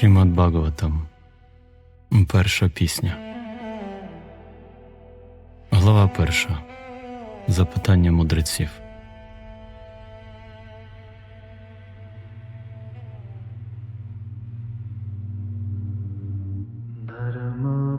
Шрімад Бхагаватам Перша пісня. Глава перша. Запитання мудреців. Дharma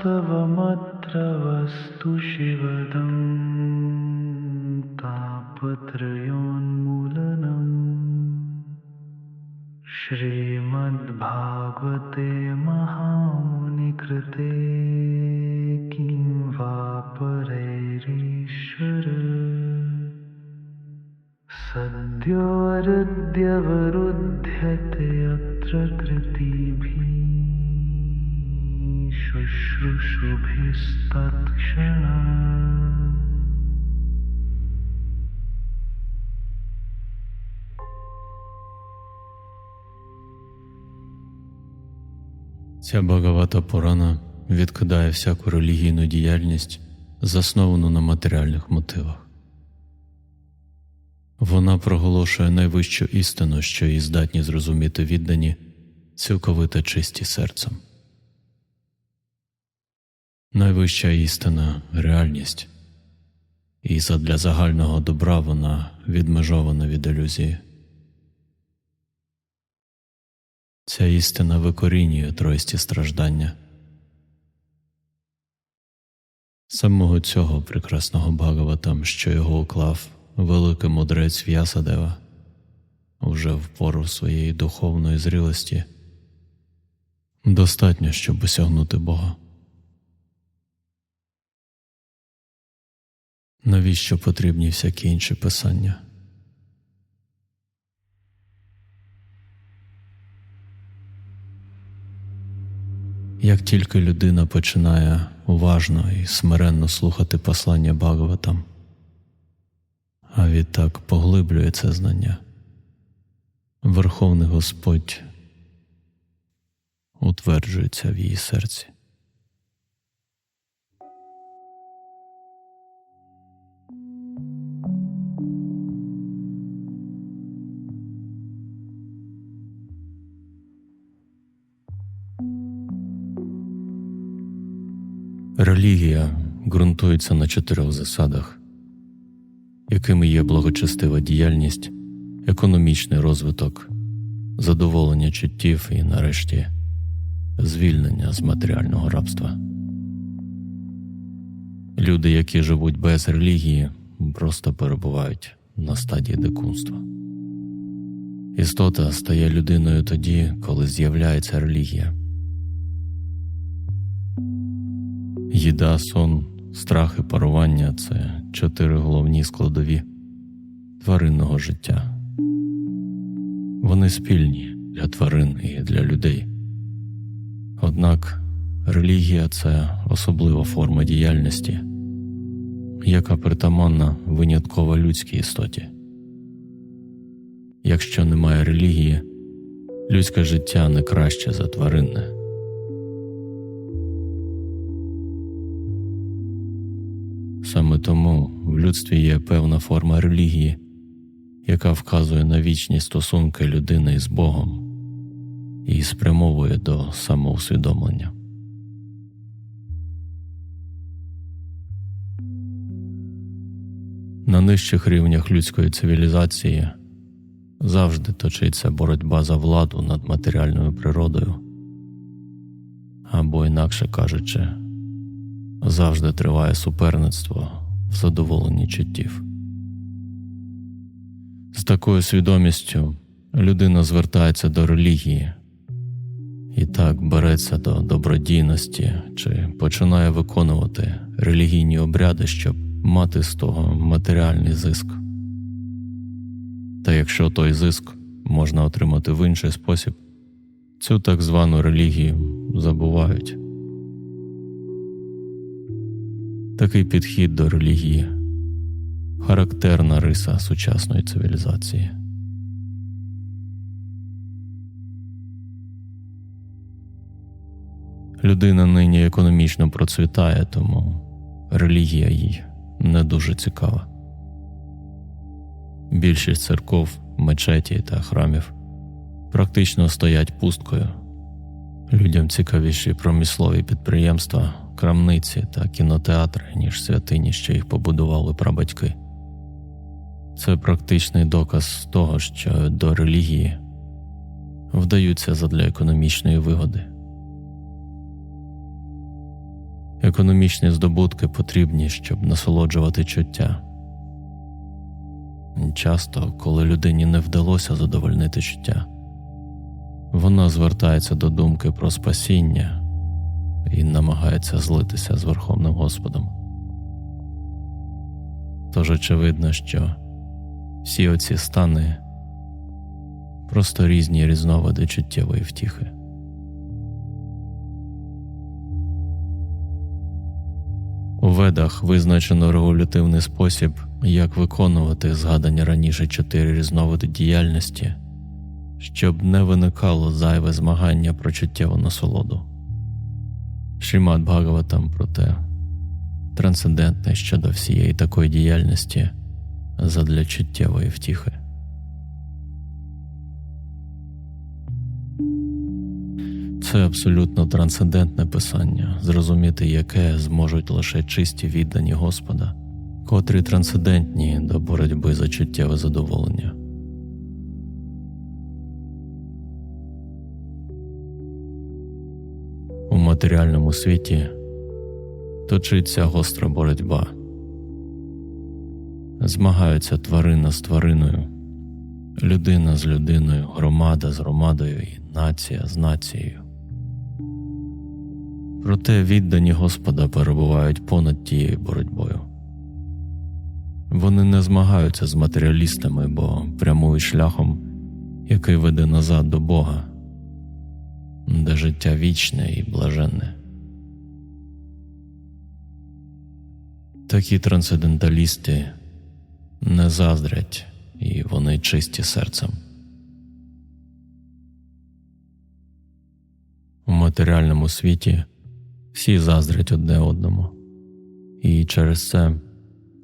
वास्तवमत्र वस्तु शिवदं तापत्रयोन्मूलनम् श्रीमद्भागवते महामुनिकृते शुश्रूषुभिस्तत्क्षणा Ця Бхагавата Пурана відкидає всяку релігійну діяльність, засновану на матеріальних мотивах. Вона проголошує найвищу істину, що її здатні зрозуміти віддані, цілковито чисті серцем. Найвища істина реальність, і задля загального добра вона відмежована від ілюзії. Ця істина викорінює тройсті страждання. Самого цього прекрасного Бхагаватам, що його уклав великий мудрець В'ясадева, вже в пору своєї духовної зрілості, достатньо, щоб осягнути Бога. Навіщо потрібні всякі інші писання? Як тільки людина починає уважно і смиренно слухати послання Бхагаватам, а відтак поглиблює це знання, Верховний Господь утверджується в її серці. Релігія ґрунтується на чотирьох засадах, якими є благочестива діяльність, економічний розвиток, задоволення чуттів і, нарешті, звільнення з матеріального рабства. Люди, які живуть без релігії, просто перебувають на стадії дикунства. Істота стає людиною тоді, коли з'являється релігія. Їда, сон, страх і парування це чотири головні складові тваринного життя. Вони спільні для тварин і для людей. Однак релігія це особлива форма діяльності, яка притаманна винятково людській істоті. Якщо немає релігії, людське життя не краще за тваринне. Саме тому в людстві є певна форма релігії, яка вказує на вічні стосунки людини з Богом і спрямовує до самоусвідомлення. На нижчих рівнях людської цивілізації завжди точиться боротьба за владу над матеріальною природою, або, інакше кажучи, завжди триває суперництво в задоволенні чуттів. З такою свідомістю людина звертається до релігії і так береться до добродійності чи починає виконувати релігійні обряди, щоб мати з того матеріальний зиск. Та якщо той зиск можна отримати в інший спосіб, цю так звану релігію забувають. Такий підхід до релігії характерна риса сучасної цивілізації. Людина нині економічно процвітає, тому релігія їй не дуже цікава. Більшість церков, мечеті та храмів практично стоять пусткою. Людям цікавіші промислові підприємства, крамниці та кінотеатри, ніж святині, що їх побудували прабатьки. Це практичний доказ того, що до релігії вдаються задля економічної вигоди. Економічні здобутки потрібні, щоб насолоджувати чуття. Часто, коли людині не вдалося задовольнити чуття, вона звертається до думки про спасіння і намагається злитися з Верховним Господом. Тож очевидно, що всі оці стани просто різні різновиди чуттєвої втіхи. У ведах визначено регулятивний спосіб, як виконувати згадані раніше чотири різновиди діяльності, щоб не виникало зайве змагання про чуттєву насолоду. Шрімат Бхагаватам проте трансцендентне щодо всієї такої діяльності задля чуттєвої втіхи. Це абсолютно трансцендентне писання, зрозуміти яке зможуть лише чисті віддані Господа, котрі трансцендентні до боротьби за чуттєве задоволення. Матеріальному світі точиться гостра боротьба. Змагаються тварина з твариною, людина з людиною, громада з громадою і нація з нацією. Проте віддані Господа перебувають понад тією боротьбою. Вони не змагаються з матеріалістами, бо прямують шляхом, який веде назад до Бога, де життя вічне і блаженне. Такі трансценденталісти не заздрять, і вони чисті серцем. У матеріальному світі всі заздрять одне одному, і через це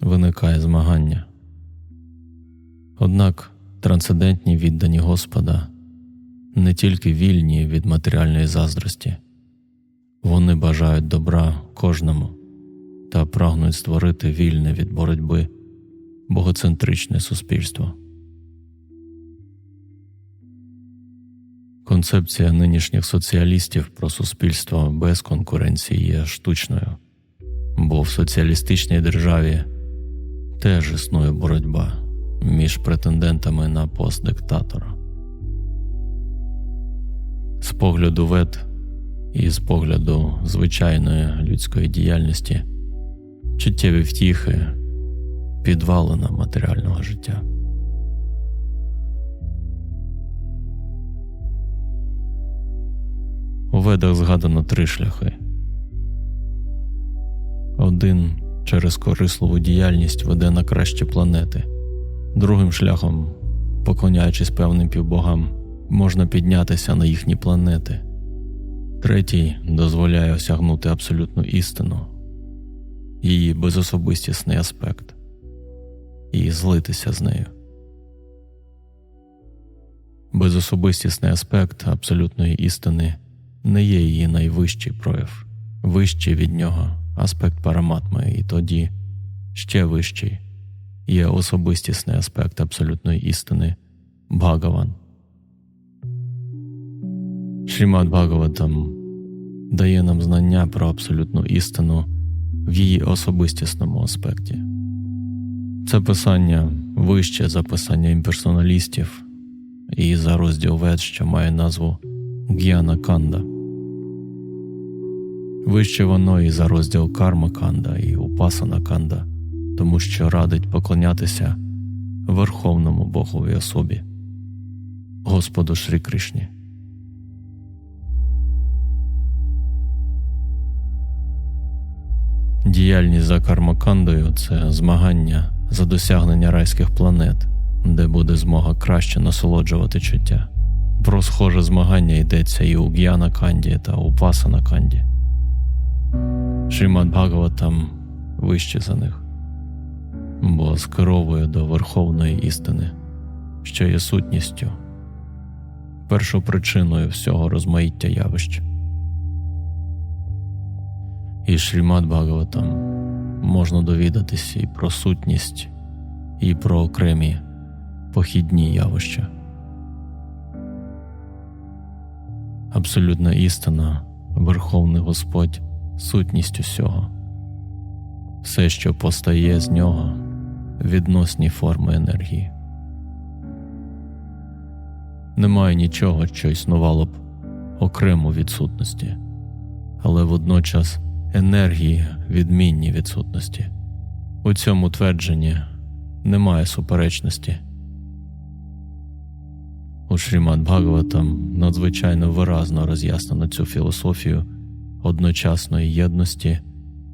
виникає змагання. Однак трансцендентні віддані Господа не тільки вільні від матеріальної заздрості, вони бажають добра кожному та прагнуть створити вільне від боротьби богоцентричне суспільство. Концепція нинішніх соціалістів про суспільство без конкуренції є штучною, бо в соціалістичній державі теж існує боротьба між претендентами на пост диктатора. З погляду вед і з погляду звичайної людської діяльності чуттєві втіхи підвалина матеріального життя. У ведах згадано три шляхи. Один через корисливу діяльність веде на кращі планети, другим шляхом, поклоняючись певним півбогам, можна піднятися на їхні планети, третій дозволяє осягнути абсолютну істину, її безособистісний аспект і злитися з нею. Безособистісний аспект абсолютної істини не є її найвищий прояв, вищий від нього аспект параматми, і тоді ще вищий є особистісний аспект абсолютної істини Бхагаван. Шрімад Бхагаватам дає нам знання про абсолютну істину в її особистісному аспекті. Це писання вище за писання імперсоналістів і за розділ вед, що має назву Г'яна Канда. Вище воно і за розділ Карма Канда і Упасана Канда, тому що радить поклонятися Верховному Боговій особі, Господу Шрі Кришні. Діяльність за кармакандою це змагання за досягнення райських планет, де буде змога краще насолоджувати чуття, Про схоже змагання йдеться і у Г'яна Канді та у Пасана Канді. Шримад Бхагаватам вище за них, бо скеровує до верховної істини, що є сутністю, першопричиною всього розмаїття явищ. І Шрімад Бхагаватам можна довідатися і про сутність, і про окремі похідні явища. Абсолютна істина, Верховний Господь, сутність усього. Все, що постає з нього, відносні форми енергії. Немає нічого, що існувало б окремо від сутності, але водночас енергії відмінні від сутності. У цьому твердженні немає суперечності. У Шрімад Бхагаватам надзвичайно виразно роз'яснено цю філософію одночасної єдності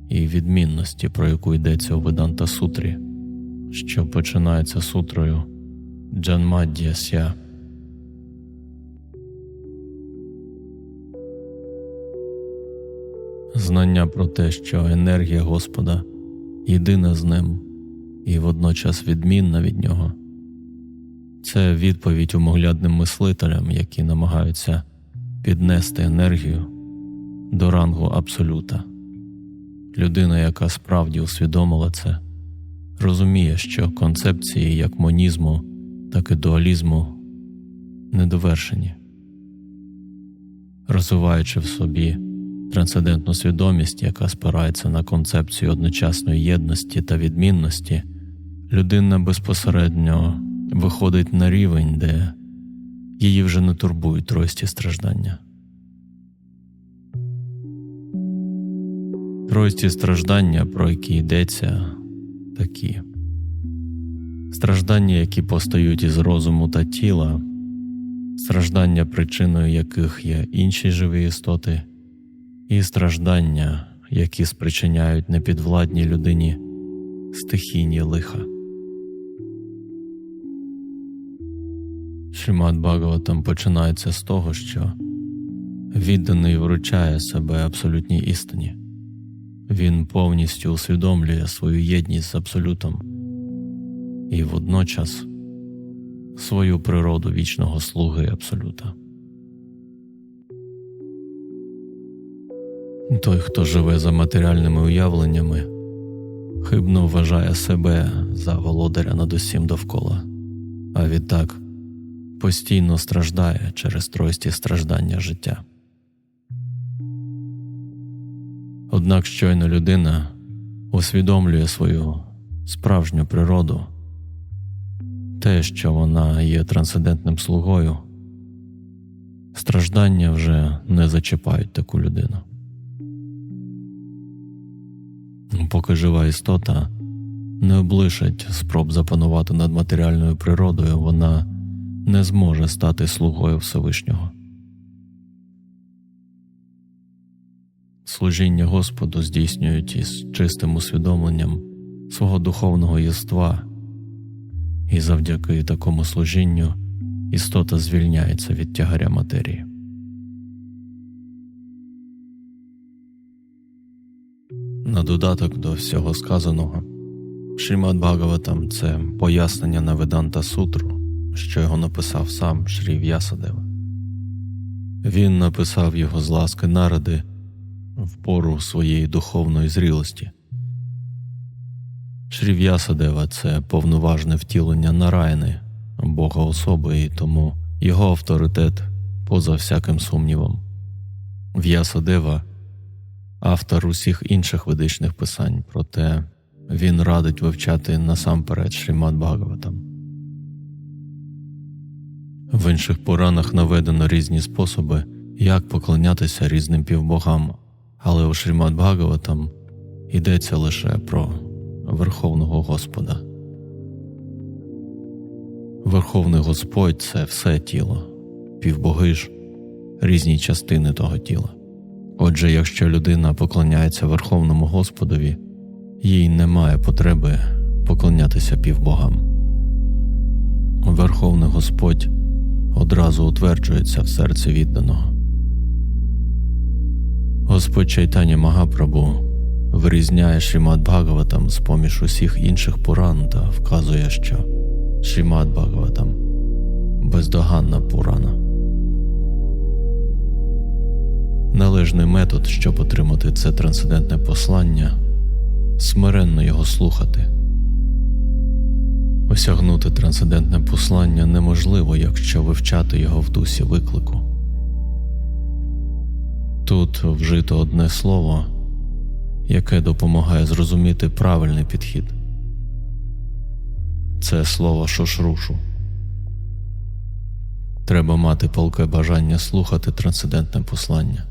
і відмінності, про яку йдеться у Веданта Сутрі, що починається сутрою Джанмаддяся. Знання про те, що енергія Господа єдина з ним і водночас відмінна від нього. Це відповідь умоглядним мислителям, які намагаються піднести енергію до рангу абсолюта. Людина, яка справді усвідомила це, розуміє, що концепції як монізму, так і дуалізму недовершені. Розвиваючи в собі трансцендентну свідомість, яка спирається на концепцію одночасної єдності та відмінності, людина безпосередньо виходить на рівень, де її вже не турбують трості страждання. Трості страждання, про які йдеться, такі. Страждання, які постають із розуму та тіла, страждання, причиною яких є інші живі істоти, і страждання, які спричиняють непідвладній людині стихійні лиха. Шримад Бхагаватам починається з того, що відданий вручає себе абсолютній істині. Він повністю усвідомлює свою єдність з абсолютом і водночас свою природу вічного слуги абсолюта. Той, хто живе за матеріальними уявленнями, хибно вважає себе за володаря над усім довкола, а відтак постійно страждає через трості страждання життя. Однак щойно людина усвідомлює свою справжню природу, те, що вона є трансцендентним слугою, страждання вже не зачіпають таку людину. Поки жива істота не облишить спроб запанувати над матеріальною природою, вона не зможе стати слугою Всевишнього. Служіння Господу здійснюють із чистим усвідомленням свого духовного єства, і завдяки такому служінню істота звільняється від тягаря матерії. На додаток до всього сказаного, Шримад Бхагаватам – це пояснення на Веданта Сутру, що його написав сам Шрі В'ясадева. Він написав його з ласки наради в пору своєї духовної зрілості. Шрі В'ясадева – це повноважне втілення Нараяни, Бога особи, і тому його авторитет поза всяким сумнівом. В'ясадева – автор усіх інших ведичних писань, проте він радить вивчати насамперед Шрімад Бхагаватам. В інших Пуранах наведено різні способи, як поклонятися різним півбогам, але у Шрімад Бхагаватам йдеться лише про Верховного Господа. Верховний Господь це все тіло, півбоги ж різні частини того тіла. Отже, якщо людина поклоняється Верховному Господові, їй немає потреби поклонятися півбогам. Верховний Господь одразу утверджується в серці відданого. Господь Чайтані Магапрабу вирізняє Шрімад Бхагаватам з поміж усіх інших Пуран та вказує, що Шрімад Бхагаватам бездоганна Пурана. Належний метод, щоб отримати це трансцендентне послання, смиренно його слухати. Осягнути трансцендентне послання неможливо, якщо вивчати його в дусі виклику. Тут вжито одне слово, яке допомагає зрозуміти правильний підхід. Це слово шошрушу. Треба мати палке бажання слухати трансцендентне послання.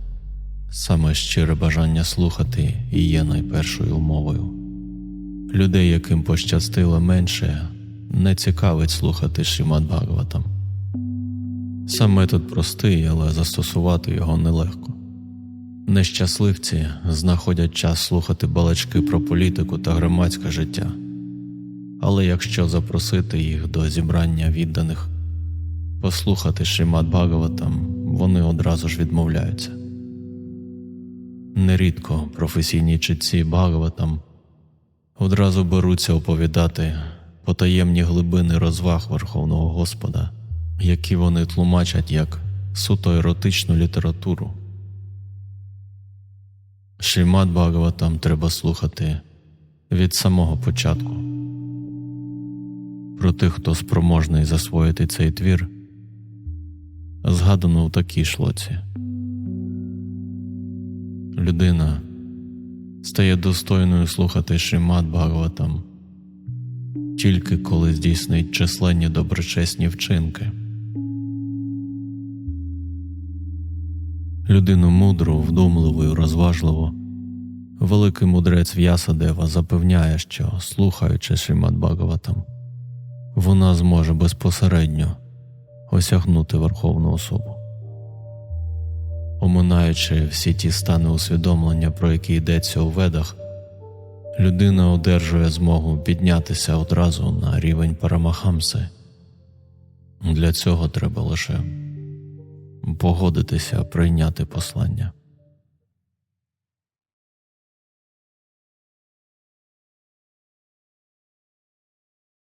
Саме щире бажання слухати і є найпершою умовою. Людей, яким пощастило менше, не цікавить слухати Шімад Бхагаватам. Сам метод простий, але застосувати його нелегко. Нещасливці знаходять час слухати балачки про політику та громадське життя. Але якщо запросити їх до зібрання відданих, послухати Шримад Бхагаватам, вони одразу ж відмовляються. Нерідко професійні читці Бхагаватам одразу беруться оповідати потаємні глибини розваг Верховного Господа, які вони тлумачать як суто еротичну літературу. Шримад Бхагаватам треба слухати від самого початку. Про тих, хто спроможний засвоїти цей твір, згадано в такій шлоці. Людина стає достойною слухати Шримад Бхагаватам тільки коли здійснить численні доброчесні вчинки. Людину мудру, вдумливу розважливу, великий мудрець В'ясадева запевняє, що, слухаючи Шримад Бхагаватам, вона зможе безпосередньо осягнути Верховну особу. Оминаючи всі ті стани усвідомлення, про які йдеться у ведах, людина одержує змогу піднятися одразу на рівень Парамахамси. Для цього треба лише погодитися прийняти послання.